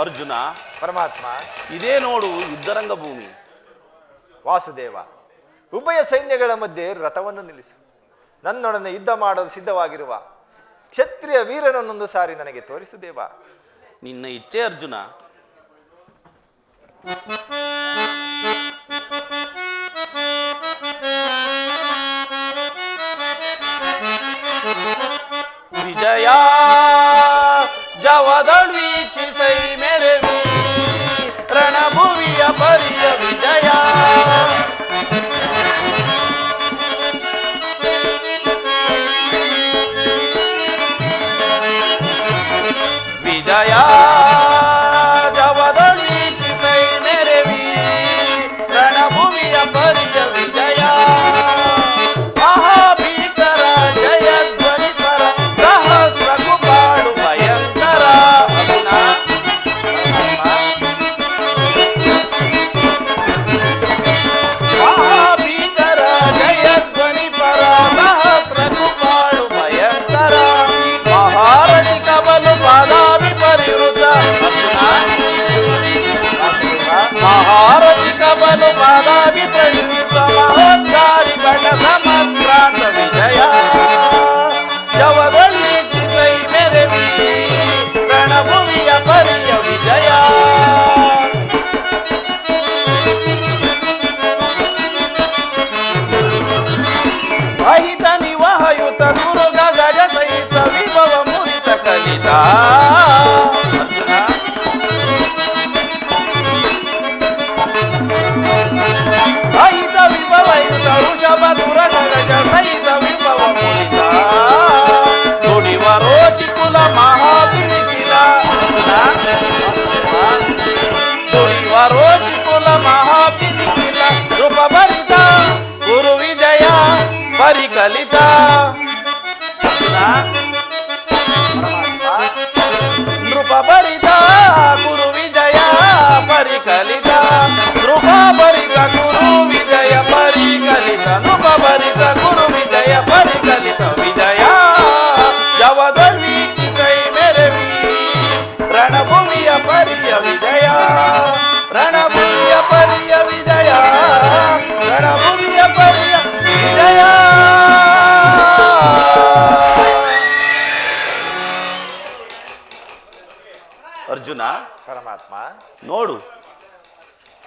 ಅರ್ಜುನ ಪರಮಾತ್ಮ ಇದೇ ನೋಡು ಯುದ್ಧರಂಗ ಭೂಮಿ ವಾಸುದೇವ ಉಭಯ ಸೈನ್ಯಗಳ ಮಧ್ಯೆ ರಥವನ್ನು ನಿಲ್ಲಿಸು. ನನ್ನೊಡನೆ ಯುದ್ಧ ಮಾಡಲು ಸಿದ್ಧವಾಗಿರುವ ಕ್ಷತ್ರಿಯ ವೀರನನ್ನೊಂದು ಸಾರಿ ನನಗೆ ತೋರಿಸು ದೇವ. ನಿನ್ನ ಇಚ್ಛೆ ಅರ್ಜುನ. ವಿಜಯ! आईचा विभाव आईचा ऋषभा तुरा गंगाच्या साईचा विभाव मुलीचा थोडी वारोची तुला महाबिरीला थोडी वारोची तुला महाबिरीला रूपा भरिता गुरु विजया परिकलिता ಗುರು ಪರಮಾತ್ಮ. ನೋಡು,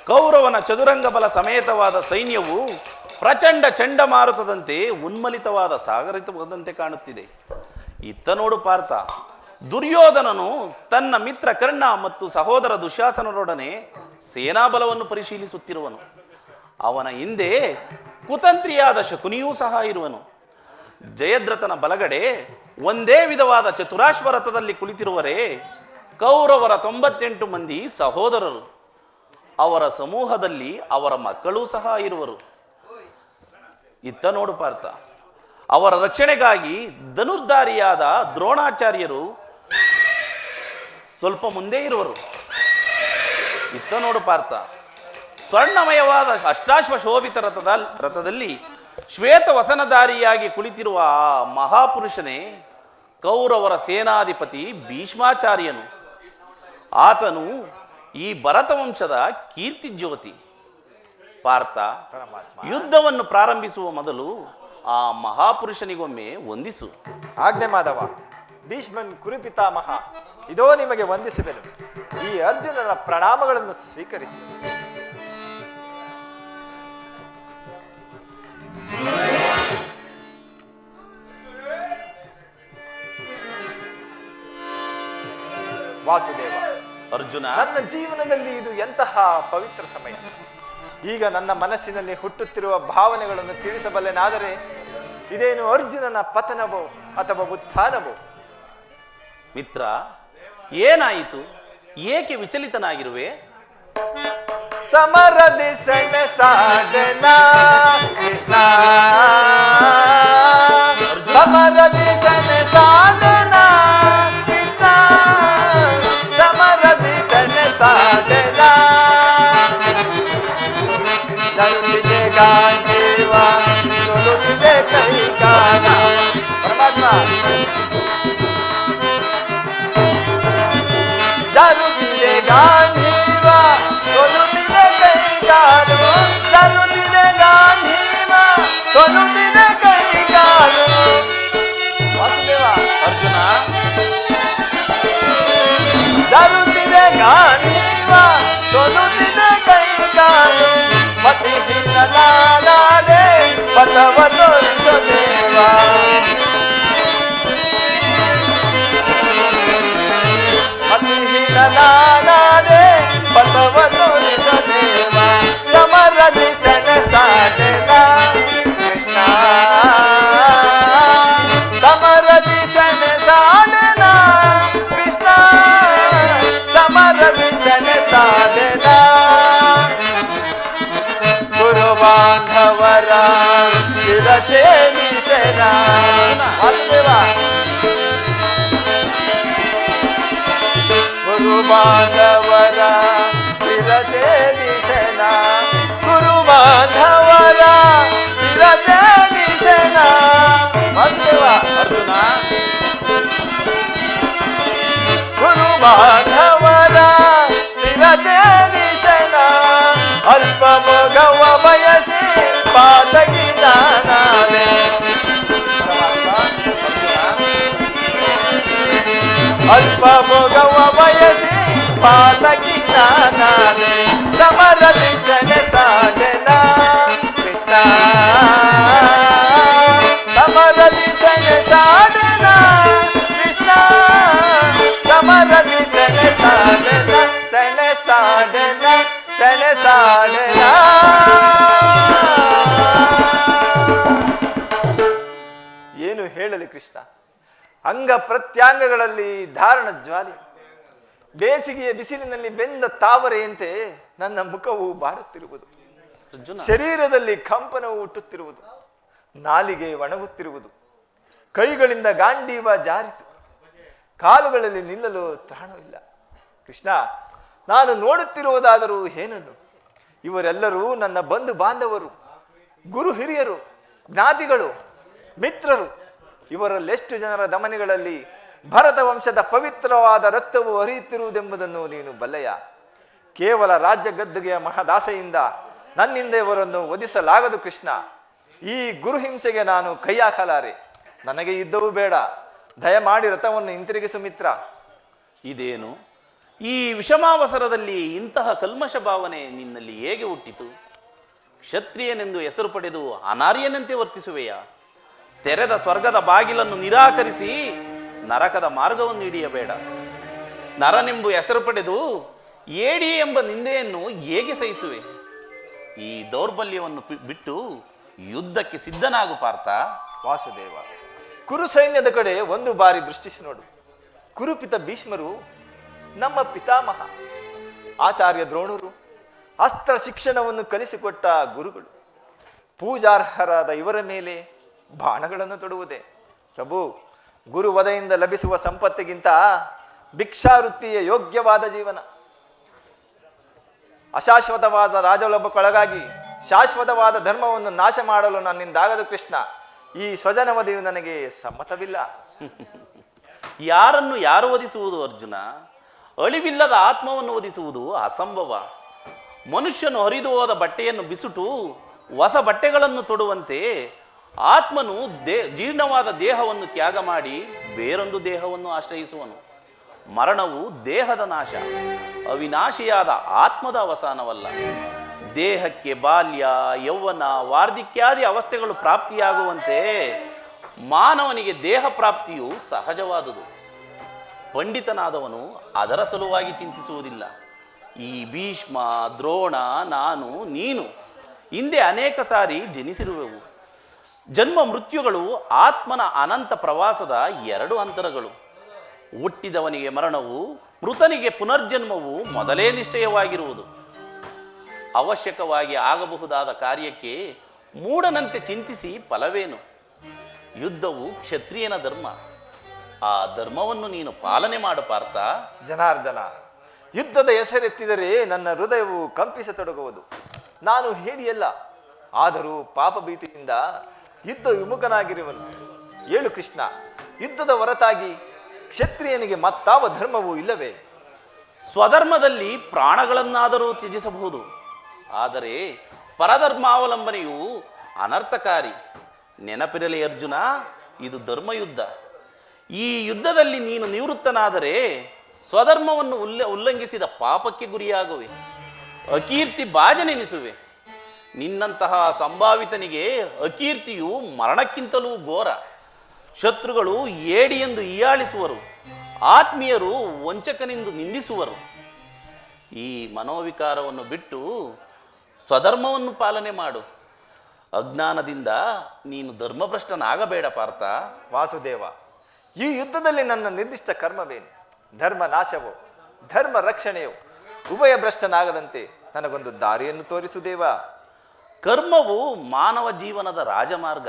ಕೌರವನ ಚದುರಂಗ ಬಲ ಸಮೇತವಾದ ಸೈನ್ಯವು ಪ್ರಚಂಡ ಚಂಡಮಾರುತದಂತೆ ಉನ್ಮಲಿತವಾದ ಸಾಗರಿತವಾದಂತೆ ಕಾಣುತ್ತಿದೆ. ಇತ್ತ ನೋಡು ಪಾರ್ಥ, ದುರ್ಯೋಧನನು ತನ್ನ ಮಿತ್ರ ಕರ್ಣ ಮತ್ತು ಸಹೋದರ ದುಶ್ಯಾಸನರೊಡನೆ ಸೇನಾಬಲವನ್ನು ಪರಿಶೀಲಿಸುತ್ತಿರುವನು. ಅವನ ಹಿಂದೆ ಕುತಂತ್ರಿಯಾದ ಶಕುನಿಯೂ ಸಹ ಇರುವನು. ಜಯದ್ರಥನ ಬಲಗಡೆ ಒಂದೇ ವಿಧವಾದ ಚತುರಾಶ್ವರಥದಲ್ಲಿ ಕುಳಿತಿರುವರೇ ಕೌರವರ ತೊಂಬತ್ತೆಂಟು ಮಂದಿ ಸಹೋದರರು. ಅವರ ಸಮೂಹದಲ್ಲಿ ಅವರ ಮಕ್ಕಳು ಸಹ ಇರುವರು. ಇತ್ತ ನೋಡು ಪಾರ್ಥ, ಅವರ ರಕ್ಷಣೆಗಾಗಿ ಧನುರ್ಧಾರಿಯಾದ ದ್ರೋಣಾಚಾರ್ಯರು ಸ್ವಲ್ಪ ಮುಂದೆ ಇರುವರು. ಇತ್ತ ನೋಡು ಪಾರ್ಥ, ಸ್ವರ್ಣಮಯವಾದ ಅಷ್ಟಾಶ್ವ ಶೋಭಿತ ರಥದ ರಥದಲ್ಲಿ ಶ್ವೇತ ವಸನಧಾರಿಯಾಗಿ ಕುಳಿತಿರುವ ಆ ಮಹಾಪುರುಷನೇ ಕೌರವರ ಸೇನಾಧಿಪತಿ ಭೀಷ್ಮಾಚಾರ್ಯನು. ಆತನು ಈ ಭರತ ವಂಶದ ಕೀರ್ತಿ ಜ್ಯೋತಿ, ಪಾರ್ಥ, ಯುದ್ಧವನ್ನು ಪ್ರಾರಂಭಿಸುವ ಮೊದಲು ಆ ಮಹಾಪುರುಷನಿಗೊಮ್ಮೆ ವಂದಿಸು. ಆಜ್ಞೆ ಮಾಧವ, ಭೀಷ್ಮನ್ ಕುರುಪಿತಾಮಹ, ಇದೋ ನಿಮಗೆ ವಂದಿಸುವೆನು. ಈ ಅರ್ಜುನನ ಪ್ರಣಾಮಗಳನ್ನು ಸ್ವೀಕರಿಸಿ. ವಾಸುದೇವ ಅರ್ಜುನ. ನನ್ನ ಜೀವನದಲ್ಲಿ ಇದು ಎಂತಹ ಪವಿತ್ರ ಸಮಯ. ಈಗ ನನ್ನ ಮನಸ್ಸಿನಲ್ಲಿ ಹುಟ್ಟುತ್ತಿರುವ ಭಾವನೆಗಳನ್ನು ತಿಳಿಸಬಲ್ಲೆನಾದರೆ ಇದೇನು ಅರ್ಜುನನ ಪತನವೋ ಅಥವಾ ಉತ್ಥಾನವೋ? ಮಿತ್ರ ಏನಾಯಿತು? ಏಕೆ ವಿಚಲಿತನಾಗಿರುವೆ? ಸಮರ ಸಣ್ಣ ಸಾಧನ ಕೃಷ್ಣ. ಸಮರದಿ ಸಣ್ಣ ಪಥವ ತೋರಿಸೋ ದೇವ ಅತಿಹೀನಾನಾದೆ ಪಥವ ತೋರಿಸೋ ದೇವ ಸಮರದಿ ಸೆಣಸಾಡೆನ ಚಿರಚೇನಿಸೆನ ಅಲ್ಲೇವ ಗುರು ಬಾಂಧವರ ಶಿರಚೇನಿಸೆನ ಗುರು ಬಾಂಧವರ ಶಿರಚೇನಿಸೆನ ಅಲ್ಲೇವ ಅರ್ಜುನ ಗುರು ಬಾಂಧವರ ಶಿರಚೇನಿಸೆನ ಅಲ್ಪ ಮೊಗವ ಬಯಸಿ ಪಾತಗಿದಾನಾದೆ ಅಲ್ಪ ಮೊಗವ ಬಯಸಿ ಪಾತಗಿದಾನಾದೆ ಸಮರದಿ ಸೆಣಸಾಡೆನ ಕೃಷ್ಣ ಸಮರದಿ ಸೆಣಸಾಡೆನ ಕೃಷ್ಣ ಸಮರದಿ ಸೆಣಸಾಡೆನ ಸೆಣಸಾಡೆನ ಸೆಣಸಾಡೆನ ಏನು ಹೇಳಲಿ ಕೃಷ್ಣ ಅಂಗ ಪ್ರತ್ಯಾಂಗಗಳಲ್ಲಿ ಧಾರಣ ಜ್ವಾಲೆ. ಬೇಸಿಗೆಯ ಬಿಸಿಲಿನಲ್ಲಿ ಬೆಂದ ತಾವರೆಯಂತೆ ನನ್ನ ಮುಖವು ಬಾರುತ್ತಿರುವುದು. ಶರೀರದಲ್ಲಿ ಕಂಪನವು ಹುಟ್ಟುತ್ತಿರುವುದು. ನಾಲಿಗೆ ಒಣಗುತ್ತಿರುವುದು. ಕೈಗಳಿಂದ ಗಾಂಡೀವ ಜಾರಿತು. ಕಾಲುಗಳಲ್ಲಿ ನಿಲ್ಲಲು ತ್ರಾಣವಿಲ್ಲ. ಕೃಷ್ಣ ನಾನು ನೋಡುತ್ತಿರುವುದಾದರೂ ಏನನ್ನು? ಇವರೆಲ್ಲರೂ ನನ್ನ ಬಂಧು ಬಾಂಧವರು ಗುರು ಹಿರಿಯರು ಜ್ಞಾತಿಗಳು ಮಿತ್ರರು ಇವರಲ್ಲೆಷ್ಟು ಜನರ ದಮನಿಗಳಲ್ಲಿ ಭರತ ವಂಶದ ಪವಿತ್ರವಾದ ರಕ್ತವು ಹರಿಯುತ್ತಿರುವುದೆಂಬುದನ್ನು ನೀನು ಬಲ್ಲೆಯ? ಕೇವಲ ರಾಜ್ಯ ಗದ್ದುಗೆಯ ಮಹದಾಸೆಯಿಂದ ನನ್ನಿಂದ ಇವರನ್ನು ವಧಿಸಲಾಗದು ಕೃಷ್ಣ. ಈ ಗುರುಹಿಂಸೆಗೆ ನಾನು ಕೈ ಹಾಕಲಾರೆ ನನಗೆ ಯುದ್ಧವೂ ಬೇಡ. ದಯಮಾಡಿ ರಥವನ್ನು ಹಿಂತಿರುಗಿಸು ಮಿತ್ರ. ಇದೇನು? ಈ ವಿಷಮಾವಸರದಲ್ಲಿ ಇಂತಹ ಕಲ್ಮಶ ಭಾವನೆ ನಿನ್ನಲ್ಲಿ ಹೇಗೆ ಹುಟ್ಟಿತು? ಕ್ಷತ್ರಿಯನೆಂದು ಹೆಸರು ಪಡೆದು ಅನಾರ್ಯನಂತೆ ವರ್ತಿಸುವೆಯ? ತೆರೆದ ಸ್ವರ್ಗದ ಬಾಗಿಲನ್ನು ನಿರಾಕರಿಸಿ ನರಕದ ಮಾರ್ಗವನ್ನು ಹಿಡಿಯಬೇಡ. ನರನೆಂಬು ಹೆಸರು ಪಡೆದು ಏಡಿ ಎಂಬ ನಿಂದೆಯನ್ನು ಹೇಗೆ ಸಹಿಸುವೆ? ಈ ದೌರ್ಬಲ್ಯವನ್ನು ಬಿಟ್ಟು ಯುದ್ಧಕ್ಕೆ ಸಿದ್ಧನಾಗು ಪಾರ್ಥ ವಾಸುದೇವ. ಕುರು ಸೈನ್ಯದ ಕಡೆ ಒಂದು ಬಾರಿ ದೃಷ್ಟಿಸಿ ನೋಡು. ಕುರುಪಿತ ಭೀಷ್ಮರು ನಮ್ಮ ಪಿತಾಮಹ, ಆಚಾರ್ಯ ದ್ರೋಣರು, ಅಸ್ತ್ರ ಶಿಕ್ಷಣವನ್ನು ಕಲಿಸಿಕೊಟ್ಟ ಗುರುಗಳು, ಪೂಜಾರ್ಹರಾದ ಇವರ ಮೇಲೆ ಬಾಣಗಳನ್ನು ತೊಡುವುದೇ. ಪ್ರಭು, ಗುರುವದೆಯಿಂದ ಲಭಿಸುವ ಸಂಪತ್ತಿಗಿಂತ ಭಿಕ್ಷಾವೃತ್ತಿಯ ಯೋಗ್ಯವಾದ ಜೀವನ. ಅಶಾಶ್ವತವಾದ ರಾಜಲೊಬ್ಬಕ್ಕೊಳಗಾಗಿ ಶಾಶ್ವತವಾದ ಧರ್ಮವನ್ನು ನಾಶ ಮಾಡಲು ನನ್ನಿಂದಾಗದು ಕೃಷ್ಣ. ಈ ಸ್ವಜನವಧೆಯು ನನಗೆ ಸಮ್ಮತವಿಲ್ಲ. ಯಾರನ್ನು ಯಾರು ವಧಿಸುವುದು ಅರ್ಜುನ? ಅಳಿವಿಲ್ಲದ ಆತ್ಮವನ್ನು ವಧಿಸುವುದು ಅಸಂಭವ. ಮನುಷ್ಯನು ಹರಿದು ಹೋದ ಬಟ್ಟೆಯನ್ನು ಬಿಸುಟು ಹೊಸ ಬಟ್ಟೆಗಳನ್ನು ತೊಡುವಂತೆ ಆತ್ಮನು ದೇ, ಜೀರ್ಣವಾದ ದೇಹವನ್ನು ತ್ಯಾಗ ಮಾಡಿ ಬೇರೊಂದು ದೇಹವನ್ನು ಆಶ್ರಯಿಸುವನು. ಮರಣವು ದೇಹದ ನಾಶ, ಅವಿನಾಶಿಯಾದ ಆತ್ಮದ ಅವಸಾನವಲ್ಲ. ದೇಹಕ್ಕೆ ಬಾಲ್ಯ, ಯೌವನ, ವಾರ್ಧಿಕ್ಯಾದಿ ಅವಸ್ಥೆಗಳು ಪ್ರಾಪ್ತಿಯಾಗುವಂತೆ ಮಾನವನಿಗೆ ದೇಹ ಪ್ರಾಪ್ತಿಯು ಸಹಜವಾದುದು. ಪಂಡಿತನಾದವನು ಅದರ ಸಲುವಾಗಿ ಚಿಂತಿಸುವುದಿಲ್ಲ. ಈ ಭೀಷ್ಮ, ದ್ರೋಣ, ನಾನು, ನೀನು ಹಿಂದೆ ಅನೇಕ ಸಾರಿ ಜನಿಸಿರುವೆವು. ಜನ್ಮ ಮೃತ್ಯುಗಳು ಆತ್ಮನ ಅನಂತ ಪ್ರವಾಸದ ಎರಡು ಅಂತರಗಳು. ಹುಟ್ಟಿದವನಿಗೆ ಮರಣವು, ಮೃತನಿಗೆ ಪುನರ್ಜನ್ಮವು ಮೊದಲೇ ನಿಶ್ಚಯವಾಗಿರುವುದು. ಅವಶ್ಯಕವಾಗಿ ಆಗಬಹುದಾದ ಕಾರ್ಯಕ್ಕೆ ಮೂಡನಂತೆ ಚಿಂತಿಸಿ ಫಲವೇನು? ಯುದ್ಧವು ಕ್ಷತ್ರಿಯನ ಧರ್ಮ. ಆ ಧರ್ಮವನ್ನು ನೀನು ಪಾಲನೆ ಮಾಡು ಪಾರ್ಥ. ಜನಾರ್ದನ, ಯುದ್ಧದ ಹೆಸರೆತ್ತಿದರೆ ನನ್ನ ಹೃದಯವು ಕಂಪಿಸತೊಡಗುವುದು. ನಾನು ಹೇಳಿಯಲ್ಲ, ಆದರೂ ಪಾಪ ಭೀತಿಯಿಂದ ಯುದ್ಧ ವಿಮುಖನಾಗಿರುವನು. ಏಳು ಕೃಷ್ಣ, ಯುದ್ಧದ ಹೊರತಾಗಿ ಕ್ಷತ್ರಿಯನಿಗೆ ಮತ್ತಾವ ಧರ್ಮವೂ ಇಲ್ಲವೇ? ಸ್ವಧರ್ಮದಲ್ಲಿ ಪ್ರಾಣಗಳನ್ನಾದರೂ ತ್ಯಜಿಸಬಹುದು. ಆದರೆ ಪರಧರ್ಮಾವಲಂಬನೆಯು ಅನರ್ಥಕಾರಿ. ನೆನಪಿರಲಿ ಅರ್ಜುನ, ಇದು ಧರ್ಮಯುದ್ಧ. ಈ ಯುದ್ಧದಲ್ಲಿ ನೀನು ನಿವೃತ್ತನಾದರೆ ಸ್ವಧರ್ಮವನ್ನು ಉಲ್ಲ, ಉಲ್ಲಂಘಿಸಿದ ಪಾಪಕ್ಕೆ ಗುರಿಯಾಗುವೆ. ಅಕೀರ್ತಿ ಬಾಜನೆನಿಸುವೆ. ನಿನ್ನಂತಹ ಸಂಭಾವಿತನಿಗೆ ಅಕೀರ್ತಿಯು ಮರಣಕ್ಕಿಂತಲೂ ಘೋರ. ಶತ್ರುಗಳು ಏಡಿ ಎಂದು ಹೀಯಾಳಿಸುವರು. ಆತ್ಮೀಯರು ವಂಚಕನೆಂದು ನಿಂದಿಸುವರು. ಈ ಮನೋವಿಕಾರವನ್ನು ಬಿಟ್ಟು ಸ್ವಧರ್ಮವನ್ನು ಪಾಲನೆ ಮಾಡು. ಅಜ್ಞಾನದಿಂದ ನೀನು ಧರ್ಮಭ್ರಷ್ಟನಾಗಬೇಡ ಪಾರ್ಥ. ವಾಸುದೇವ, ಈ ಯುದ್ಧದಲ್ಲಿ ನನ್ನ ನಿರ್ದಿಷ್ಟ ಕರ್ಮವೇನು? ಧರ್ಮ ನಾಶವೋ? ಧರ್ಮ ರಕ್ಷಣೆಯೋ? ಉಭಯ ಭ್ರಷ್ಟನಾಗದಂತೆ ನನಗೊಂದು ದಾರಿಯನ್ನು ತೋರಿಸು ದೇವ. ಕರ್ಮವು ಮಾನವ ಜೀವನದ ರಾಜಮಾರ್ಗ.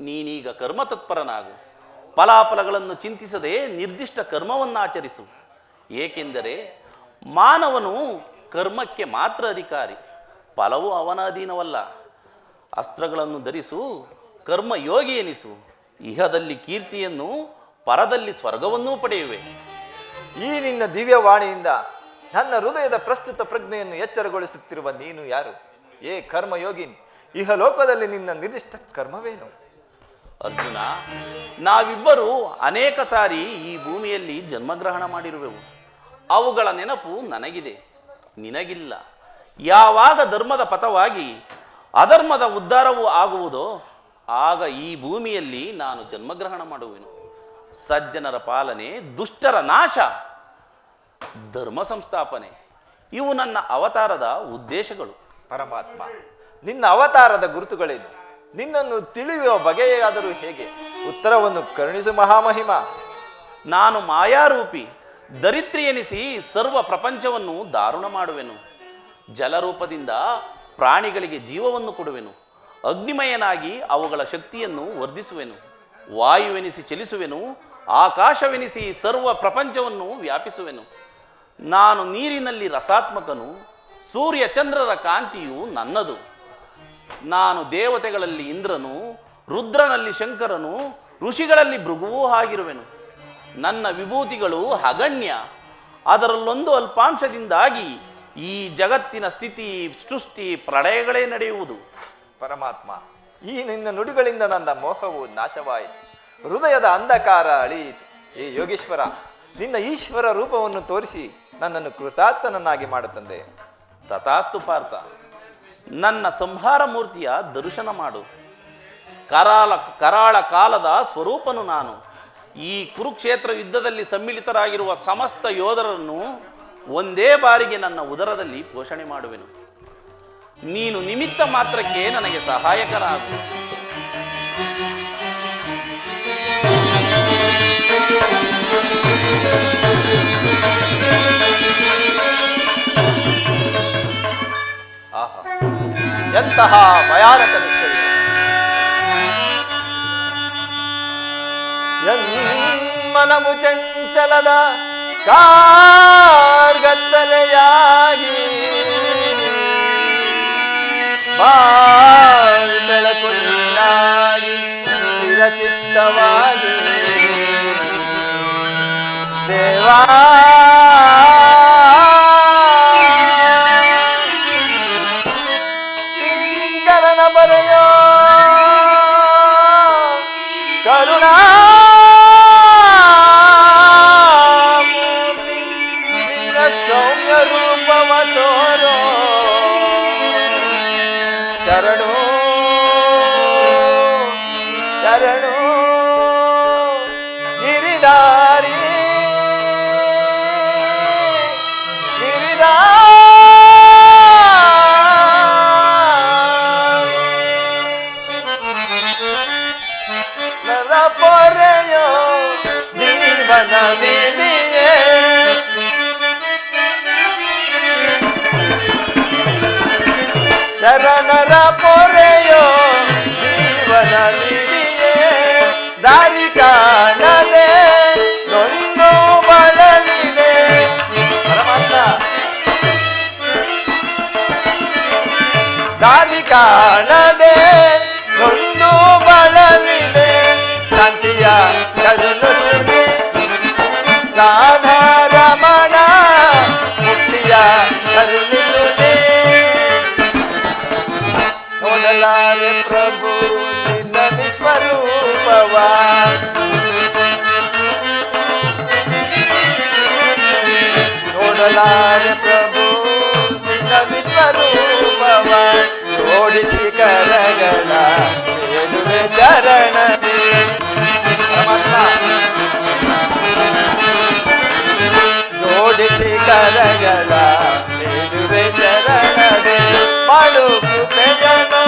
ನೀನೀಗ ಕರ್ಮತತ್ಪರನಾಗು. ಫಲಾಫಲಗಳನ್ನು ಚಿಂತಿಸದೆ ನಿರ್ದಿಷ್ಟ ಕರ್ಮವನ್ನು ಆಚರಿಸು ಏಕೆಂದರೆ ಮಾನವನು ಕರ್ಮಕ್ಕೆ ಮಾತ್ರ ಅಧಿಕಾರಿ. ಫಲವು ಅವನ ಅಧೀನವಲ್ಲ. ಅಸ್ತ್ರಗಳನ್ನು ಧರಿಸು ಕರ್ಮ ಯೋಗಿ ಎನಿಸು. ಇಹದಲ್ಲಿ ಕೀರ್ತಿಯನ್ನು, ಪರದಲ್ಲಿ ಸ್ವರ್ಗವನ್ನೂ ಪಡೆಯುವೆ. ಈ ನಿನ್ನ ದಿವ್ಯವಾಣಿಯಿಂದ ನನ್ನ ಹೃದಯದ ಪ್ರಸ್ತುತ ಪ್ರಜ್ಞೆಯನ್ನು ಎಚ್ಚರಗೊಳಿಸುತ್ತಿರುವ ನೀನು ಯಾರು? ಏ ಕರ್ಮಯೋಗಿನ್ ಇಹ ಲೋಕದಲ್ಲಿ ನಿನ್ನ ನಿರ್ದಿಷ್ಟ ಕರ್ಮವೇನು? ಅರ್ಜುನ, ನಾವಿಬ್ಬರು ಅನೇಕ ಸಾರಿ ಈ ಭೂಮಿಯಲ್ಲಿ ಜನ್ಮಗ್ರಹಣ ಮಾಡಿರುವೆವು. ಅವುಗಳ ನೆನಪು ನನಗಿದೆ. ನಿನಗಿಲ್ಲ. ಯಾವಾಗ ಧರ್ಮದ ಪಥವಾಗಿ ಅಧರ್ಮದ ಉದ್ಧಾರವೂ ಆಗುವುದೋ, ಆಗ ಈ ಭೂಮಿಯಲ್ಲಿ ನಾನು ಜನ್ಮಗ್ರಹಣ ಮಾಡುವೆನು. ಸಜ್ಜನರ ಪಾಲನೆ, ದುಷ್ಟರ ನಾಶ, ಧರ್ಮ ಸಂಸ್ಥಾಪನೆ, ಇವು ನನ್ನ ಅವತಾರದ ಉದ್ದೇಶಗಳು. ಪರಮಾತ್ಮ, ನಿನ್ನ ಅವತಾರದ ಗುರುತುಗಳೇನು ನಿನ್ನನ್ನು ತಿಳಿಯುವ ಬಗೆಯಾದರೂ ಹೇಗೆ? ಉತ್ತರವನ್ನು ಕರುಣಿಸು ಮಹಾಮಹಿಮ. ನಾನು ಮಾಯಾರೂಪಿ, ದರಿದ್ರಿ ಎನಿಸಿ ಸರ್ವ ಪ್ರಪಂಚವನ್ನು ದಾರುಣ ಮಾಡುವೆನು. ಜಲರೂಪದಿಂದ ಪ್ರಾಣಿಗಳಿಗೆ ಜೀವವನ್ನು ಕೊಡುವೆನು. ಅಗ್ನಿಮಯನಾಗಿ ಅವುಗಳ ಶಕ್ತಿಯನ್ನು ವರ್ಧಿಸುವೆನು. ವಾಯುವೆನಿಸಿ ಚಲಿಸುವೆನು. ಆಕಾಶವೆನಿಸಿ ಸರ್ವ ಪ್ರಪಂಚವನ್ನು ವ್ಯಾಪಿಸುವೆನು. ನಾನು ನೀರಿನಲ್ಲಿ ರಸಾತ್ಮಕನು. ಸೂರ್ಯ ಚಂದ್ರರ ಕಾಂತಿಯು ನನ್ನದು. ನಾನು ದೇವತೆಗಳಲ್ಲಿ ಇಂದ್ರನು, ರುದ್ರನಲ್ಲಿ ಶಂಕರನು, ಋಷಿಗಳಲ್ಲಿ ಭೃಗುವೂ ಆಗಿರುವೆನು. ನನ್ನ ವಿಭೂತಿಗಳು ಅಗಣ್ಯ. ಅದರಲ್ಲೊಂದು ಅಲ್ಪಾಂಶದಿಂದಾಗಿ ಈ ಜಗತ್ತಿನ ಸ್ಥಿತಿ, ಸೃಷ್ಟಿ, ಪ್ರಳಯಗಳೇ ನಡೆಯುವುದು. ಪರಮಾತ್ಮ, ಈ ನಿನ್ನ ನುಡಿಗಳಿಂದ ನನ್ನ ಮೋಹವು ನಾಶವಾಯಿತು. ಹೃದಯದ ಅಂಧಕಾರ ಅಳಿಯಿತು. ಏ ಯೋಗೇಶ್ವರ, ನಿನ್ನ ಈಶ್ವರ ರೂಪವನ್ನು ತೋರಿಸಿ ನನ್ನನ್ನು ಕೃತಾರ್ಥನನ್ನಾಗಿ ಮಾಡುತ್ತಂದೆ ತಥಾಸ್ತು ಪಾರ್ಥ. ನನ್ನ ಸಂಹಾರ ಮೂರ್ತಿಯ ದರ್ಶನ ಮಾಡು. ಕರಾಳ ಕರಾಳ ಕಾಲದ ಸ್ವರೂಪನು ನಾನು. ಈ ಕುರುಕ್ಷೇತ್ರ ಯುದ್ಧದಲ್ಲಿ ಸಮ್ಮಿಳಿತರಾಗಿರುವ ಸಮಸ್ತ ಯೋಧರನ್ನು ಒಂದೇ ಬಾರಿಗೆ ನನ್ನ ಉದರದಲ್ಲಿ ಪೋಷಣೆ ಮಾಡುವೆನು. ನೀನು ನಿಮಿತ್ತ ಮಾತ್ರಕ್ಕೆ ನನಗೆ ಸಹಾಯಕನಾಗು ಆಹಾ. ಎಂತಹ ಭಯಾನಕ ದೃಶ್ಯವಿದೆ ಮನವು ಚಂಚಲದ ಕಾರ್ಗತ್ತಲೆಯಾಗಿ ಬಾಳ್ ಬೆಳಕು ನೀನಾಗಿ ಸ್ಥಿರಚಿತ್ತವಾಗಿ ದೇವಾ ಕರುಣಾ ಕಾಣದೆ ನೊಂದು ಬಳಲಿದೆ ಶಾಂತಿಯ ಕರುಣಿಸುವೆ ರಾಧಾರಮಣ ಮುಕ್ತಿಯ ಕರುಣಿಸುವೆ ನೋಡಲಾರೆ ಪ್ರಭು ನಿನ್ನ ವಿಶ್ವರೂಪವ ನೋಡಲಾರೆ ಪ್ರಭು ನಿನ್ನ ವಿಶ್ವರೂಪವ ಓಡಿಸಿ ಕರಗಳ ಏನುವೆ ಚರಣದಿ ಜೋಡಿಸಿ ಕರಗಳ ಏನುವೆ ಚರಣದಿ ಮಳುಕು ಬೆಜನೋ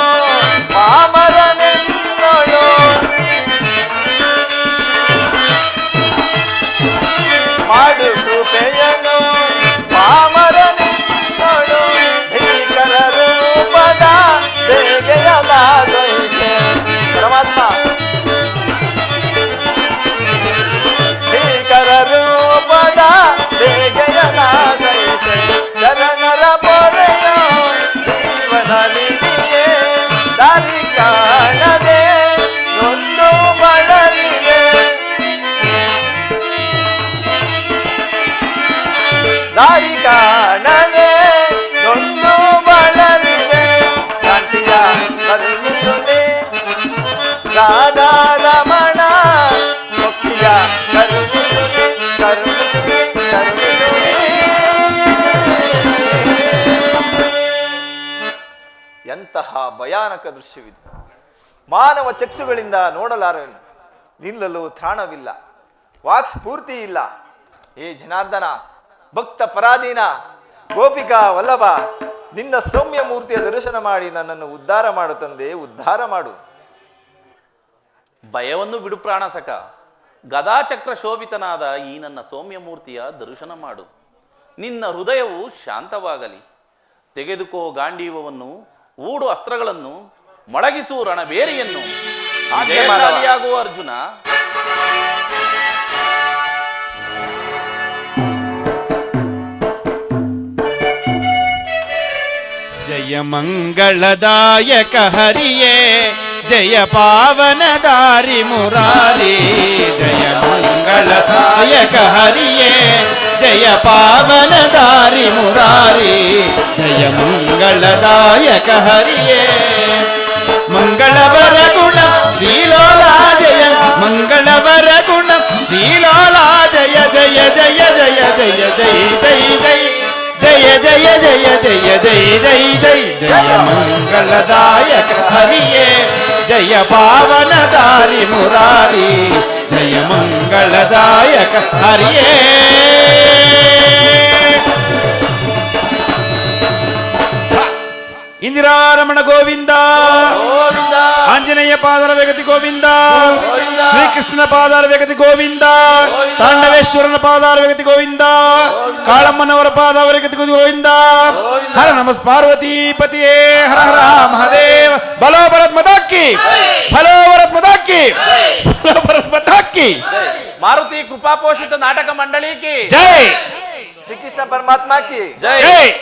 ಪಾಮರನೆಲ್ಲ ದಾರಿ ಕಾಣದೆ ನೊಂದು ಬಳಲಿದೆ. ಶಾಂತಿಯ ಕರುಣಿಸುವೆ. ರಾಧಾರಮಣ ಮುಕ್ತಿಯ ಕರುಣಿಸುವೆ ಕರುಣಿಸುವೆ ಕರುಣಿಸುವೆ. ಎಂತಹ ಭಯಾನಕ ದೃಶ್ಯವಿದು. ಮಾನವ ಚಕ್ಷುಗಳಿಂದ ನೋಡಲಾರನು. ನಿಲ್ಲಲು ತ್ರಾಣವಿಲ್ಲ. ವಾಕ್ ಪೂರ್ತಿ ಇಲ್ಲ. ಏ ಜನಾರ್ದನ ಭಕ್ತ ಪರಾಧೀನ ಗೋಪಿಕಾ ವಲ್ಲಭ ನಿನ್ನ ಸೌಮ್ಯ ಮೂರ್ತಿಯ ದರ್ಶನ ಮಾಡಿ ನನ್ನನ್ನು ಉದ್ಧಾರ ಮಾಡು ತಂದೆ ಉದ್ಧಾರ ಮಾಡು. ಭಯವನ್ನು ಬಿಡು ಪ್ರಾಣಸಕ. ಗದಾಚಕ್ರ ಶೋಭಿತನಾದ ಈ ನನ್ನ ಸೌಮ್ಯ ಮೂರ್ತಿಯ ದರ್ಶನ ಮಾಡು. ನಿನ್ನ ಹೃದಯವು ಶಾಂತವಾಗಲಿ. ತೆಗೆದುಕೋ ಗಾಂಡೀವವನ್ನು ಊಡು ಅಸ್ತ್ರಗಳನ್ನು ಮೊಳಗಿಸು ರಣಬೇರಿಯನ್ನು. ಅರ್ಜುನ. ஜயமங்களதாயக ஹரியே ஜய பாவனதாரி முராரி ஜயமங்களதாயக ஹரியே ஜய பாவனதாரி முராரி ஜயமங்களதாயக ஹரியே மங்களவர குணம் ஸ்ரீலோலா ஜய மங்களவர குணம் ஸ்ரீலோலா ஜய ஜய ஜய ஜய ஜய ஜெய் ஜெய் ஜெய் జయ జయ జయ జయ జయ జయ జయ మంగళదాయక హరియే. జయ పవన దారి మురారి. జయ మంగళదాయక హరియే. ఇందిరారమణ గోవింద పాదాల వెగతి గోవింద? శ్రీకృష్ణ పాదాల వెగతి గోవింద? తాండవేశ్వరుని పాదాల వెగతి గోవింద? కాళమ్మనవర పాదాల వెగతి గోవింద? హర నమస్ పార్వతీపతి హర హర మహాదేవ. బలో భరత్ మదాక్కి బలో భరత్ మదాక్కి బలో భరత్ మదాక్కి మారుతి కృపాపోషిత నాటక మండలికి. జై. శ్రీకృష్ణ పరమాత్మకి. జై.